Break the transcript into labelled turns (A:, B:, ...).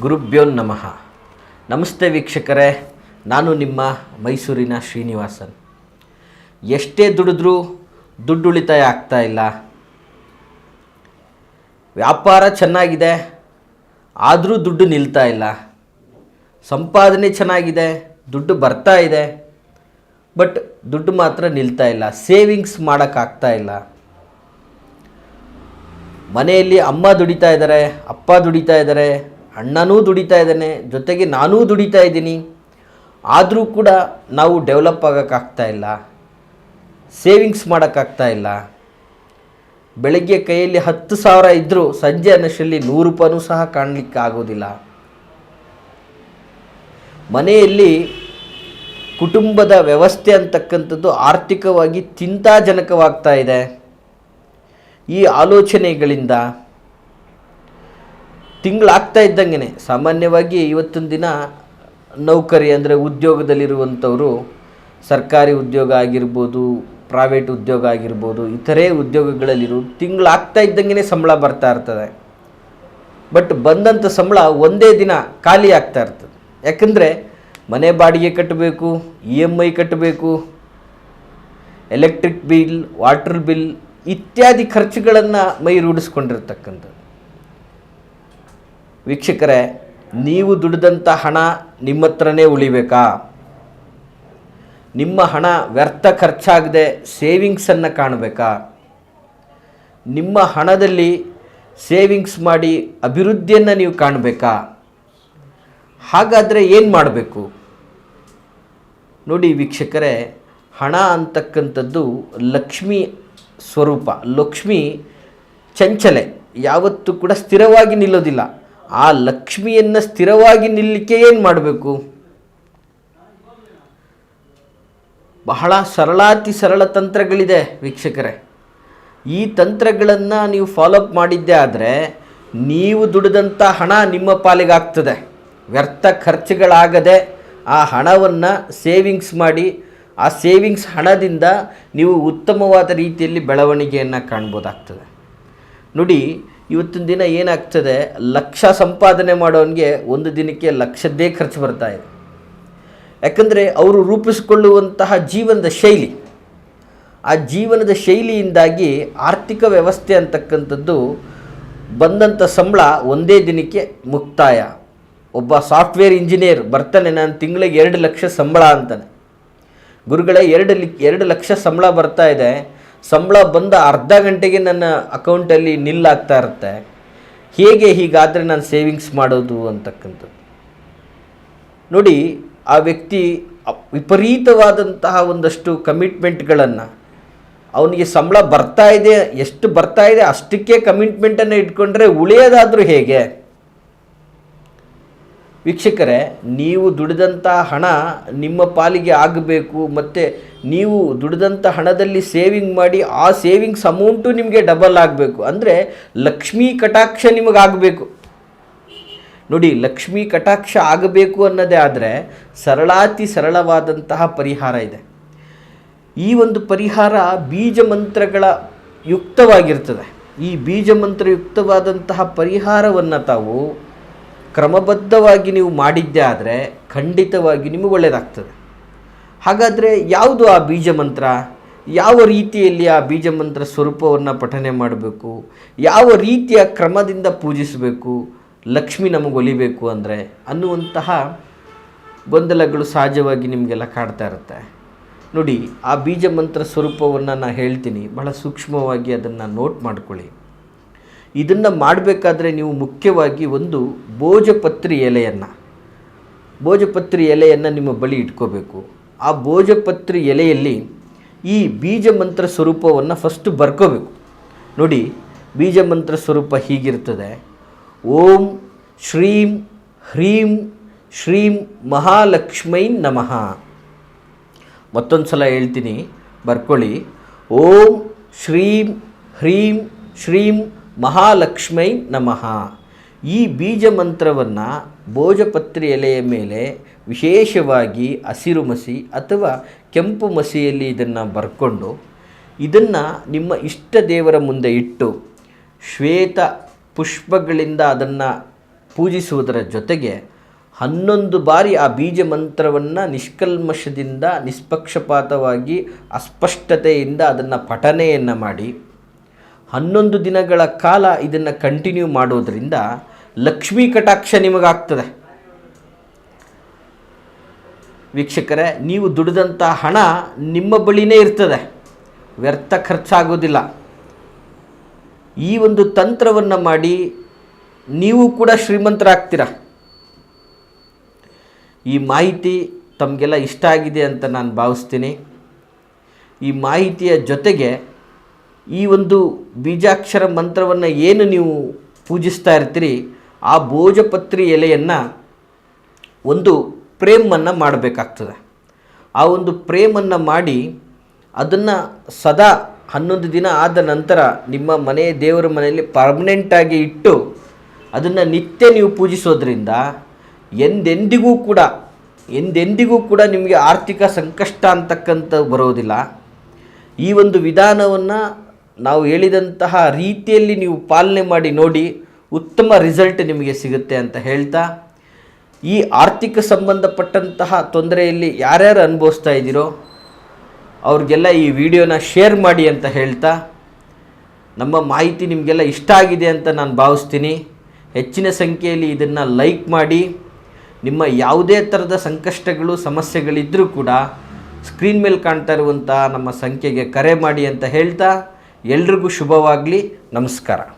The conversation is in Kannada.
A: ಗುರುಭ್ಯೋ ನಮಃ. ನಮಸ್ತೆ ವೀಕ್ಷಕರೇ, ನಾನು ನಿಮ್ಮ ಮೈಸೂರಿನ ಶ್ರೀನಿವಾಸನ್. ಎಷ್ಟೇ ದುಡಿದ್ರೂ ದುಡ್ಡು ಉಳಿತಾಯ ಆಗ್ತಾ ಇಲ್ಲ. ವ್ಯಾಪಾರ ಚೆನ್ನಾಗಿದೆ, ಆದರೂ ದುಡ್ಡು ನಿಲ್ತಾ ಇಲ್ಲ. ಸಂಪಾದನೆ ಚೆನ್ನಾಗಿದೆ, ದುಡ್ಡು ಬರ್ತಾ ಇದೆ, ಬಟ್ ದುಡ್ಡು ಮಾತ್ರ ನಿಲ್ತಾ ಇಲ್ಲ, ಸೇವಿಂಗ್ಸ್ ಮಾಡೋಕ್ಕಾಗ್ತಾ ಇಲ್ಲ. ಮನೆಯಲ್ಲಿ ಅಮ್ಮ ದುಡಿತಾ ಇದ್ದಾರೆ, ಅಪ್ಪ ದುಡಿತಾ ಇದ್ದಾರೆ ಅಣ್ಣನೂ ದುಡಿತಾ ಇದ್ದಾನೆ, ಜೊತೆಗೆ ನಾನೂ ದುಡಿತಾ ಇದ್ದೀನಿ. ಆದರೂ ಕೂಡ ನಾವು ಡೆವಲಪ್ ಆಗೋಕ್ಕಾಗ್ತಾ ಇಲ್ಲ, ಸೇವಿಂಗ್ಸ್ ಮಾಡೋಕ್ಕಾಗ್ತಾ ಇಲ್ಲ. ಬೆಳಗ್ಗೆ ಕೈಯಲ್ಲಿ ಹತ್ತು ಸಾವಿರ ಇದ್ದರೂ ಸಂಜೆ ಅನ್ನೋಷ್ಟರಲ್ಲಿ ನೂರು ರೂಪಾಯೂ ಸಹ ಕಾಣಲಿಕ್ಕೆ ಆಗೋದಿಲ್ಲ. ಮನೆಯಲ್ಲಿ ಕುಟುಂಬದ ವ್ಯವಸ್ಥೆ ಅಂತಕ್ಕಂಥದ್ದು ಆರ್ಥಿಕವಾಗಿ ಚಿಂತಾಜನಕವಾಗ್ತಾ ಇದೆ. ಈ ಆಲೋಚನೆಗಳಿಂದ ತಿಂಗಳಾಗ್ತಾ ಇದ್ದಂಗೆ ಸಾಮಾನ್ಯವಾಗಿ ಇವತ್ತಿನ ದಿನ ನೌಕರಿ ಅಂದರೆ ಉದ್ಯೋಗದಲ್ಲಿರುವಂಥವರು ಸರ್ಕಾರಿ ಉದ್ಯೋಗ ಆಗಿರ್ಬೋದು, ಪ್ರೈವೇಟ್ ಉದ್ಯೋಗ ಆಗಿರ್ಬೋದು, ಇತರೆ ಉದ್ಯೋಗಗಳಲ್ಲಿರು ತಿಂಗಳಾಗ್ತಾ ಇದ್ದಂಗೆ ಸಂಬಳ ಬರ್ತಾ ಇರ್ತದೆ. ಬಟ್ ಬಂದಂಥ ಸಂಬಳ ಒಂದೇ ದಿನ ಖಾಲಿ ಆಗ್ತಾ ಇರ್ತದೆ. ಯಾಕಂದರೆ ಮನೆ ಬಾಡಿಗೆ ಕಟ್ಟಬೇಕು, ಇ ಎಂ ಐ ಕಟ್ಟಬೇಕು, ಎಲೆಕ್ಟ್ರಿಕ್ ಬಿಲ್, ವಾಟರ್ ಬಿಲ್ ಇತ್ಯಾದಿ ಖರ್ಚುಗಳನ್ನು ಮೈ ರೂಢಿಸ್ಕೊಂಡಿರ್ತಕ್ಕಂಥದ್ದು ವೀಕ್ಷಕರೇ, ನೀವು ದುಡಿದಂಥ ಹಣ ನಿಮ್ಮ ಹತ್ರನೇ ಉಳಿಬೇಕಾ? ನಿಮ್ಮ ಹಣ ವ್ಯರ್ಥ ಖರ್ಚಾಗದೆ ಸೇವಿಂಗ್ಸನ್ನು ಕಾಣಬೇಕಾ? ನಿಮ್ಮ ಹಣದಲ್ಲಿ ಸೇವಿಂಗ್ಸ್ ಮಾಡಿ ಅಭಿವೃದ್ಧಿಯನ್ನು ನೀವು ಕಾಣಬೇಕಾ? ಹಾಗಾದರೆ ಏನು ಮಾಡಬೇಕು? ನೋಡಿ ವೀಕ್ಷಕರೇ, ಹಣ ಅಂತಕ್ಕಂಥದ್ದು ಲಕ್ಷ್ಮಿ ಸ್ವರೂಪ, ಲಕ್ಷ್ಮಿ ಚಂಚಲೆ. ಯಾವತ್ತೂ ಕೂಡ ಸ್ಥಿರವಾಗಿ ನಿಲ್ಲೋದಿಲ್ಲ. ಆ ಲಕ್ಷ್ಮಿಯನ್ನು ಸ್ಥಿರವಾಗಿ ನಿಲ್ಲಕ್ಕೆ ಏನು ಮಾಡಬೇಕು? ಬಹಳ ಸರಳಾತಿ ಸರಳ ತಂತ್ರಗಳಿದೆ ವೀಕ್ಷಕರೇ. ಈ ತಂತ್ರಗಳನ್ನು ನೀವು ಫಾಲೋಅಪ್ ಮಾಡಿದ್ದೇ ಆದರೆ ನೀವು ದುಡಿದಂಥ ಹಣ ನಿಮ್ಮ ಪಾಲಿಗಾಗ್ತದೆ ವ್ಯರ್ಥ ಖರ್ಚುಗಳಾಗದೆ ಆ ಹಣವನ್ನು ಸೇವಿಂಗ್ಸ್ ಮಾಡಿ, ಆ ಸೇವಿಂಗ್ಸ್ ಹಣದಿಂದ ನೀವು ಉತ್ತಮವಾದ ರೀತಿಯಲ್ಲಿ ಬೆಳವಣಿಗೆಯನ್ನು ಕಾಣ್ಬೋದಾಗ್ತದೆ. ನೋಡಿ ಇವತ್ತಿನ ದಿನ ಏನಾಗ್ತದೆ? ಲಕ್ಷ ಸಂಪಾದನೆ ಮಾಡೋನಿಗೆ ಒಂದು ದಿನಕ್ಕೆ ಲಕ್ಷದ್ದೇ ಖರ್ಚು ಬರ್ತಾ ಇದೆ. ಯಾಕಂದರೆ ಅವರು ರೂಪಿಸಿಕೊಳ್ಳುವಂತಹ ಜೀವನದ ಶೈಲಿ, ಆ ಜೀವನದ ಶೈಲಿಯಿಂದಾಗಿ ಆರ್ಥಿಕ ವ್ಯವಸ್ಥೆ ಅಂತಕ್ಕಂಥದ್ದು ಬಂದಂಥ ಸಂಬಳ ಒಂದೇ ದಿನಕ್ಕೆ ಮುಕ್ತಾಯ. ಒಬ್ಬ ಸಾಫ್ಟ್ವೇರ್ ಇಂಜಿನಿಯರ್ ಬರ್ತಾನೆ, ನಾನು ತಿಂಗಳಿಗೆ ಎರಡು ಲಕ್ಷ ಸಂಬಳ ಅಂತಾನೆ. ಗುರುಗಳೇ, ಎರಡು ಎರಡು ಲಕ್ಷ ಸಂಬಳ ಬರ್ತಾ ಇದೆ. ಸಂಬಳ ಬಂದ ಅರ್ಧ ಗಂಟೆಗೆ ನನ್ನ ಅಕೌಂಟಲ್ಲಿ ನಿಲ್ಲಾಗ್ತಾ ಇರುತ್ತೆ. ಹೇಗೆ ಹೀಗಾದರೆ ನಾನು ಸೇವಿಂಗ್ಸ್ ಮಾಡೋದು ಅಂತಕ್ಕಂಥದ್ದು. ನೋಡಿ, ಆ ವ್ಯಕ್ತಿ ವಿಪರೀತವಾದಂತಹ ಒಂದಷ್ಟು ಕಮಿಟ್ಮೆಂಟ್ಗಳನ್ನು ಅವನಿಗೆ ಸಂಬಳ ಬರ್ತಾ ಇದೆ, ಎಷ್ಟು ಬರ್ತಾ ಇದೆ ಅಷ್ಟಕ್ಕೆ ಕಮಿಟ್ಮೆಂಟನ್ನು ಇಟ್ಕೊಂಡ್ರೆ ಉಳಿಯೋದಾದರೂ ಹೇಗೆ? ವೀಕ್ಷಕರೇ, ನೀವು ದುಡಿದಂಥ ಹಣ ನಿಮ್ಮ ಪಾಲಿಗೆ ಆಗಬೇಕು, ಮತ್ತು ನೀವು ದುಡಿದಂಥ ಹಣದಲ್ಲಿ ಸೇವಿಂಗ್ ಮಾಡಿ ಆ ಸೇವಿಂಗ್ಸ್ ಅಮೌಂಟು ನಿಮಗೆ ಡಬಲ್ ಆಗಬೇಕು. ಅಂದರೆ ಲಕ್ಷ್ಮೀ ಕಟಾಕ್ಷ ನಿಮಗಾಗಬೇಕು ನೋಡಿ, ಲಕ್ಷ್ಮೀ ಕಟಾಕ್ಷ ಆಗಬೇಕು ಅನ್ನೋದೇ ಆದರೆ ಸರಳಾತಿ ಸರಳವಾದಂತಹ ಪರಿಹಾರ ಇದೆ. ಈ ಒಂದು ಪರಿಹಾರ ಬೀಜ ಮಂತ್ರಗಳ ಯುಕ್ತವಾಗಿರ್ತದೆ. ಈ ಬೀಜ ಮಂತ್ರಯುಕ್ತವಾದಂತಹ ಪರಿಹಾರವನ್ನು ತಾವು ಕ್ರಮಬದ್ಧವಾಗಿ ನೀವು ಮಾಡಿದ್ದೇ ಆದರೆ ಖಂಡಿತವಾಗಿ ನಿಮಗೆ ಒಳ್ಳೆಯದಾಗ್ತದೆ ಹಾಗಾದರೆ ಯಾವುದು ಆ ಬೀಜ ಮಂತ್ರ? ಯಾವ ರೀತಿಯಲ್ಲಿ ಆ ಬೀಜ ಮಂತ್ರ ಸ್ವರೂಪವನ್ನು ಪಠನೆ ಮಾಡಬೇಕು? ಯಾವ ರೀತಿಯ ಕ್ರಮದಿಂದ ಪೂಜಿಸಬೇಕು? ಲಕ್ಷ್ಮಿ ನಮಗೆ ಒಲಿಬೇಕು ಅಂದರೆ ಅನ್ನುವಂತಹ ಗೊಂದಲಗಳು ಸಹಜವಾಗಿ ನಿಮಗೆಲ್ಲ ಕಾಡ್ತಾ ಇರುತ್ತೆ. ನೋಡಿ, ಆ ಬೀಜ ಮಂತ್ರ ಸ್ವರೂಪವನ್ನು ನಾನು ಹೇಳ್ತೀನಿ. ಬಹಳ ಸೂಕ್ಷ್ಮವಾಗಿ ಅದನ್ನು ನೋಟ್ ಮಾಡ್ಕೊಳ್ಳಿ. ಇದನ್ನು ಮಾಡಬೇಕಾದ್ರೆ ನೀವು ಮುಖ್ಯವಾಗಿ ಒಂದು ಭೋಜಪತ್ರಿ ಎಲೆಯನ್ನು ಭೋಜಪತ್ರಿ ಎಲೆಯನ್ನು ನಿಮ್ಮ ಬಳಿ ಇಟ್ಕೋಬೇಕು. ಆ ಭೋಜಪತ್ರಿ ಎಲೆಯಲ್ಲಿ ಈ ಬೀಜ ಮಂತ್ರ ಸ್ವರೂಪವನ್ನು ಫಸ್ಟ್ ಬರ್ಕೋಬೇಕು. ನೋಡಿ, ಬೀಜ ಮಂತ್ರ ಸ್ವರೂಪ ಹೀಗಿರ್ತದೆ. ಓಂ ಶ್ರೀಂ ಹ್ರೀಂ ಶ್ರೀಂ ಮಹಾಲಕ್ಷ್ಮೈ ನಮಃ. ಮತ್ತೊಂದು ಸಲ ಹೇಳ್ತೀನಿ, ಬರ್ಕೊಳ್ಳಿ. ಓಂ ಶ್ರೀಂ ಹ್ರೀಂ ಶ್ರೀಂ ಮಹಾಲಕ್ಷ್ಮೈ ನಮಃ. ಈ ಬೀಜ ಮಂತ್ರವನ್ನು ಭೋಜಪತ್ರಿ ಎಲೆಯ ಮೇಲೆ ವಿಶೇಷವಾಗಿ ಹಸಿರು ಮಸಿ ಅಥವಾ ಕೆಂಪು ಮಸಿಯಲ್ಲಿ ಇದನ್ನು ಬರ್ಕೊಂಡು ಇದನ್ನು ನಿಮ್ಮ ಇಷ್ಟ ದೇವರ ಮುಂದೆ ಇಟ್ಟು ಶ್ವೇತ ಪುಷ್ಪಗಳಿಂದ ಅದನ್ನು ಪೂಜಿಸುವುದರ ಜೊತೆಗೆ ಹನ್ನೊಂದು ಬಾರಿ ಆ ಬೀಜ ಮಂತ್ರವನ್ನು ನಿಷ್ಕಲ್ಮಶದಿಂದ, ನಿಷ್ಪಕ್ಷಪಾತವಾಗಿ, ಅಸ್ಪಷ್ಟತೆಯಿಂದ ಅದನ್ನು ಪಠನೆಯನ್ನು ಮಾಡಿ. ಹನ್ನೊಂದು ದಿನಗಳ ಕಾಲ ಇದನ್ನು ಕಂಟಿನ್ಯೂ ಮಾಡೋದರಿಂದ ಲಕ್ಷ್ಮೀ ಕಟಾಕ್ಷ ನಿಮಗಾಗ್ತದೆ. ವೀಕ್ಷಕರೇ, ನೀವು ದುಡಿದಂಥ ಹಣ ನಿಮ್ಮ ಬಳಿನೇ ಇರ್ತದೆ. ವ್ಯರ್ಥ ಖರ್ಚಾಗೋದಿಲ್ಲ. ಈ ಒಂದು ತಂತ್ರವನ್ನು ಮಾಡಿ ನೀವು ಕೂಡ ಶ್ರೀಮಂತರಾಗ್ತೀರ? ಈ ಮಾಹಿತಿ ತಮಗೆಲ್ಲ ಇಷ್ಟ ಆಗಿದೆ ಅಂತ ನಾನು ಭಾವಿಸ್ತೀನಿ. ಈ ಮಾಹಿತಿಯ ಜೊತೆಗೆ ಈ ಒಂದು ಬೀಜಾಕ್ಷರ ಮಂತ್ರವನ್ನು ಏನು ನೀವು ಪೂಜಿಸ್ತಾ ಇರ್ತೀರಿ, ಆ ಭೋಜಪತ್ರಿ ಎಲೆಯನ್ನು ಒಂದು ಪ್ರೇಮನ್ನು ಮಾಡಬೇಕಾಗ್ತದೆ. ಆ ಒಂದು ಪ್ರೇಮನ್ನು ಮಾಡಿ ಅದನ್ನು ಸದಾ ಹನ್ನೊಂದು ದಿನ ಆದ ನಂತರ ನಿಮ್ಮ ಮನೆ ದೇವರ ಮನೆಯಲ್ಲಿ ಪರ್ಮನೆಂಟಾಗಿ ಇಟ್ಟು ಅದನ್ನು ನಿತ್ಯ ನೀವು ಪೂಜಿಸೋದ್ರಿಂದ ಎಂದೆಂದಿಗೂ ಕೂಡ ಎಂದೆಂದಿಗೂ ಕೂಡ ನಿಮಗೆ ಆರ್ಥಿಕ ಸಂಕಷ್ಟ ಅಂತಕ್ಕಂಥ ಬರೋದಿಲ್ಲ. ಈ ಒಂದು ವಿಧಾನವನ್ನು ನಾವು ಹೇಳಿದಂತಹ ರೀತಿಯಲ್ಲಿ ನೀವು ಪಾಲನೆ ಮಾಡಿ ನೋಡಿ ಉತ್ತಮ ರಿಸಲ್ಟ್ ನಿಮಗೆ ಸಿಗುತ್ತೆ ಅಂತ ಹೇಳ್ತಾ, ಈ ಆರ್ಥಿಕ ಸಂಬಂಧಪಟ್ಟಂತಹ ತೊಂದರೆಯಲ್ಲಿ ಯಾರ್ಯಾರು ಅನುಭವಿಸ್ತಾ ಇದ್ದೀರೋ ಅವ್ರಿಗೆಲ್ಲ ಈ ವಿಡಿಯೋನ ಶೇರ್ ಮಾಡಿ ಅಂತ ಹೇಳ್ತಾ, ನಮ್ಮ ಮಾಹಿತಿ ನಿಮಗೆಲ್ಲ ಇಷ್ಟ ಆಗಿದೆ ಅಂತ ನಾನು ಭಾವಿಸ್ತೀನಿ. ಹೆಚ್ಚಿನ ಸಂಖ್ಯೆಯಲ್ಲಿ ಇದನ್ನು ಲೈಕ್ ಮಾಡಿ, ನಿಮ್ಮ ಯಾವುದೇ ಥರದ ಸಂಕಷ್ಟಗಳು ಸಮಸ್ಯೆಗಳಿದ್ದರೂ ಕೂಡ ಸ್ಕ್ರೀನ್ ಮೇಲೆ ಕಾಣ್ತಾ ಇರುವಂಥ ನಮ್ಮ ಸಂಖ್ಯೆಗೆ ಕರೆ ಮಾಡಿ ಅಂತ ಹೇಳ್ತಾ ಎಲ್ರಿಗೂ ಶುಭವಾಗಲಿ. ನಮಸ್ಕಾರ.